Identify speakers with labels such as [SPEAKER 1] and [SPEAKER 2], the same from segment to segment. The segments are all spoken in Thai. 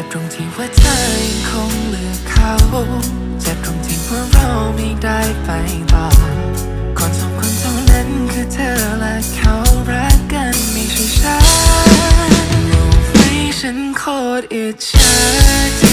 [SPEAKER 1] จ็บตรงที่ว่าเธอยังคงเลือกเขา เจ็บตรงที่ว่าเราไม่ได้ไปต่อ คนสองคนเท่านั้นคือเธอและเขารักกันไม่ใช่ฉันรู้ไหมฉันโคตรอิจฉา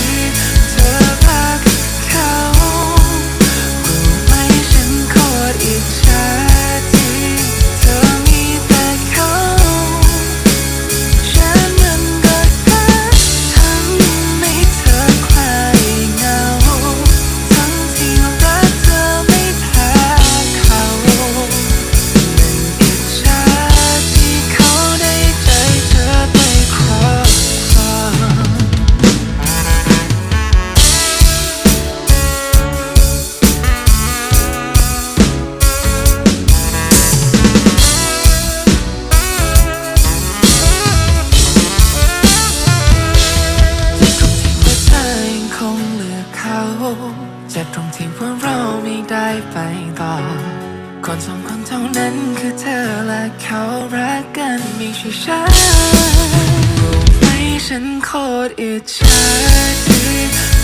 [SPEAKER 1] จ็บตรงที่ว่าเราไม่ได้ไปต่อ คนสองคนเท่านั้นคือเธอและเขารักกันไม่ใช่ฉันไม่ฉันโคตรอิจฉาที่